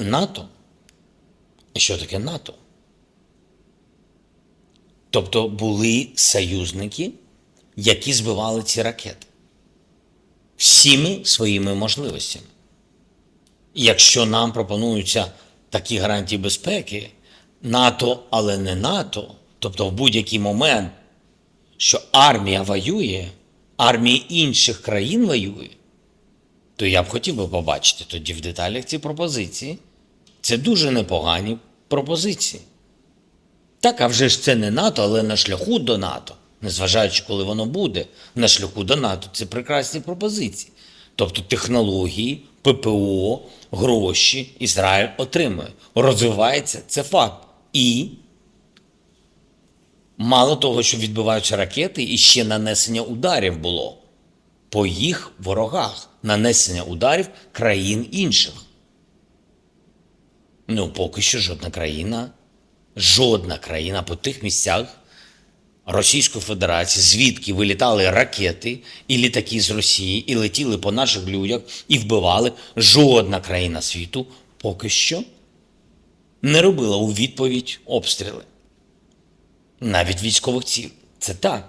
НАТО. Що таке НАТО? Тобто були союзники, які збивали ці ракети всіми своїми можливостями. Якщо нам пропонуються такі гарантії безпеки, НАТО, але не НАТО, тобто в будь-який момент, що армія воює, армії інших країн воює, то я б хотів би побачити тоді в деталях ці пропозиції. Це дуже непогані пропозиції. Так, а вже ж це не НАТО, але на шляху до НАТО, незважаючи, коли воно буде, на шляху до НАТО, це прекрасні пропозиції. Тобто технології, ППО, гроші Ізраїль отримує. Розвивається це факт. І мало того, що відбиваються ракети, і ще нанесення ударів було по їх ворогах, нанесення ударів країн інших. Ну, поки що жодна країна, жодна країна по тих місцях Російської Федерації, звідки вилітали ракети і літаки з Росії, і летіли по наших людях, і вбивали, жодна країна світу поки що не робила у відповідь обстріли. Навіть військових ціль. Це так.